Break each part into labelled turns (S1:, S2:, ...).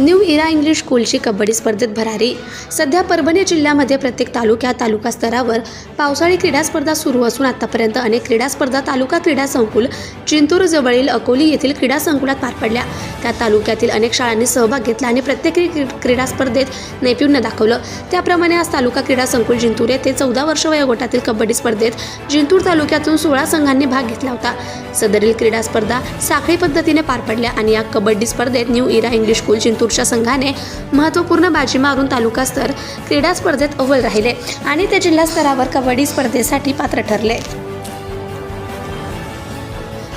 S1: New इरा English स्कूलची कबड्डी स्पर्धेत भरारी. सध्या परभणी जिल्ह्यामध्ये प्रत्येक तालुक्या तालुका स्तरावर पावसाळी क्रीडा स्पर्धा सुरू असून आतापर्यंत अनेक क्रीडा स्पर्धा तालुका क्रीडा संकुल चिंतूरजवळील अकोली येथील क्रीडा संकुलात पार पडल्या. त्या तालुक्यातील अनेक शाळांनी सहभाग घेतला आणि प्रत्येक क्री- क्रीडा स्पर्धेत नैपुण्य दाखवलं. त्याप्रमाणे आज तालुका क्रीडा संकुल जिंतूर येथे चौदा वर्ष वयोगटातील कबड्डी स्पर्धेत जिंतूर तालुक्यातून सोळा संघांनी भाग घेतला होता. सदरील क्रीडा स्पर्धा साखळी पद्धतीने पार पडल्या आणि या कबड्डी स्पर्धेत new era English school Jintur लातूरच्या संघाने महत्त्वपूर्ण बाजी मारून तालुका स्तर क्रीडा स्पर्धेत अव्वल राहिले आणि ते जिल्हा स्तरावर कबड्डी स्पर्धेसाठी पात्र ठरले.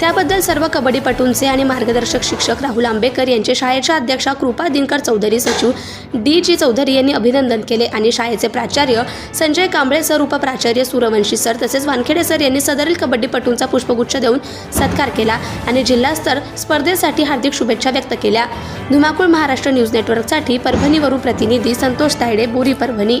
S1: त्याबद्दल सर्व कबड्डीपटूंचे आणि मार्गदर्शक शिक्षक राहुल आंबेकर यांचे शाळेच्या अध्यक्षा कृपा दिनकर चौधरी सचिव डी जी चौधरी यांनी अभिनंदन केले आणि शाळेचे प्राचार्य संजय कांबळे सर उपप्राचार्य सूर्यवंशी सर तसेच वानखेडे सर यांनी सदरील कबड्डीपटूंचा पुष्पगुच्छ देऊन सत्कार केला आणि जिल्हास्तर स्पर्धेसाठी हार्दिक शुभेच्छा व्यक्त केल्या. धुमाकूळ महाराष्ट्र न्यूज नेटवर्कसाठी परभणीवरून प्रतिनिधी संतोष तायडे बोरी परभणी.